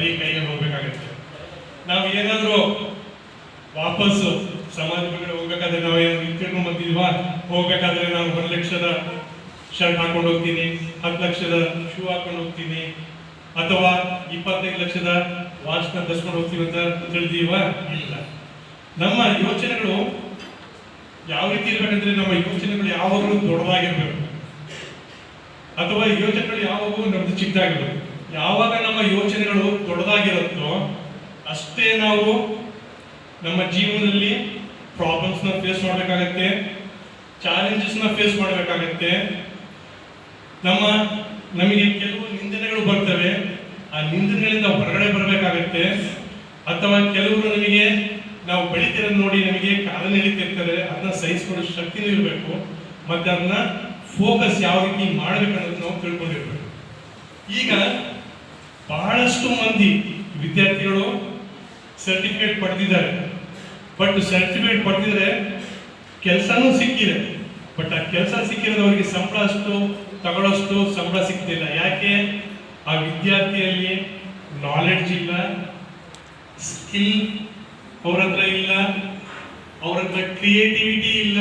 ಬರೀ ಕೈಗೆ ಹೋಗ್ಬೇಕಾಗತ್ತೆ. ನಾವು ಏನಾದರೂ ವಾಪಸ್ಸು ಸಮಾಜ ಬಗ್ಗೆ ಹೋಗ್ಬೇಕಾದ್ರೆ ನಾವು ಏನಾದ್ರು ತಿಳ್ಕೊಂಡು ಬಂದಿದ್ವಾ? ಹೋಗ್ಬೇಕಾದ್ರೆ ನಾವು ಒಂದು ಲಕ್ಷದ ಶರ್ಟ್ ಹಾಕೊಂಡು ಹೋಗ್ತೀನಿ ಹತ್ತು ಲಕ್ಷದ ಶೂ ಹಾಕೊಂಡು ಹೋಗ್ತೀನಿ, ಅಥವಾ ಇಪ್ಪತ್ತೈದು ಲಕ್ಷದ ವಾಚ್ನ ಧರಿಸ್ಕೊಂಡು ಹೋಗ್ತೀವಿ ಅಂತ ತಿಳಿದೀವ ಇಲ್ಲ. ನಮ್ಮ ಯೋಚನೆಗಳು ಯಾವ ರೀತಿ ಇರ್ಬೇಕಂದ್ರೆ ನಮ್ಮ ಯೋಚನೆಗಳು ಯಾವಾಗಲೂ ದೊಡ್ಡದಾಗಿರ್ಬೇಕು. ಅಥವಾ ಯೋಚನೆಗಳು ಯಾವಾಗಲೂ ನಮ್ದು ಚಿಕ್ಕದಾಗಿರ್ಬೇಕು. ಯಾವಾಗ ನಮ್ಮ ಯೋಚನೆಗಳು ದೊಡ್ಡದಾಗಿರುತ್ತೋ ಅಷ್ಟೇ ನಾವು ನಮ್ಮ ಜೀವನದಲ್ಲಿ ಪ್ರಾಬ್ಲಮ್ಸ್ನ ಫೇಸ್ ಮಾಡಬೇಕಾಗತ್ತೆ ಚಾಲೆಂಜಸ್ನ ಫೇಸ್ ಮಾಡಬೇಕಾಗತ್ತೆ. ನಮ್ಮ, ನಮಗೆ ಕೆಲವು ನಿಂದನೆಗಳು ಬರ್ತವೆ, ಆ ನಿಂದನೆಗಳಿಂದ ಹೊರಗಡೆ ಬರಬೇಕಾಗತ್ತೆ. ಅಥವಾ ಕೆಲವರು ನಮಗೆ ನಾವು ಬೆಳಿತಿರೋದು ನೋಡಿ ನಮಗೆ ಕಾಲ ನಡೀತಿರ್ತಾರೆ ಅದನ್ನ ಸಹಿಸ್ಕೊಳ್ಳೋ ಶಕ್ತಿನೂ ಇರಬೇಕು, ಮತ್ತೆ ಅದನ್ನ ಫೋಕಸ್ ಯಾವ ರೀತಿ ಮಾಡಬೇಕು ಅನ್ನೋದು ನಾವು ತಿಳ್ಕೊಂಡಿರ್ಬೇಕು. ಈಗ ಬಹಳಷ್ಟು ಮಂದಿ ವಿದ್ಯಾರ್ಥಿಗಳು ಸರ್ಟಿಫಿಕೇಟ್ ಪಡೆದಿದ್ದಾರೆ. ಬಟ್ ಸರ್ಟಿಫಿಕೇಟ್ ಪಡೆದಿದ್ರೆ ಕೆಲಸನೂ ಸಿಕ್ಕಿದೆ. ಬಟ್ ಆ ಕೆಲಸ ಸಿಕ್ಕಿರೋದು ಅವರಿಗೆ ಸಂಬಳ ಅಷ್ಟು, ತಗೊಳ್ಳೋಷ್ಟು ಸಂಬಳ ಸಿಗ್ತಿಲ್ಲ ಯಾಕೆ? ಆ ವಿದ್ಯಾರ್ಥಿಯಲ್ಲಿ ನಾಲೆಡ್ಜ್ ಇಲ್ಲ ಸ್ಕಿಲ್ ಅವ್ರ ಹತ್ರ ಇಲ್ಲ, ಅವ್ರ ಹತ್ರ ಕ್ರಿಯೇಟಿವಿಟಿ ಇಲ್ಲ.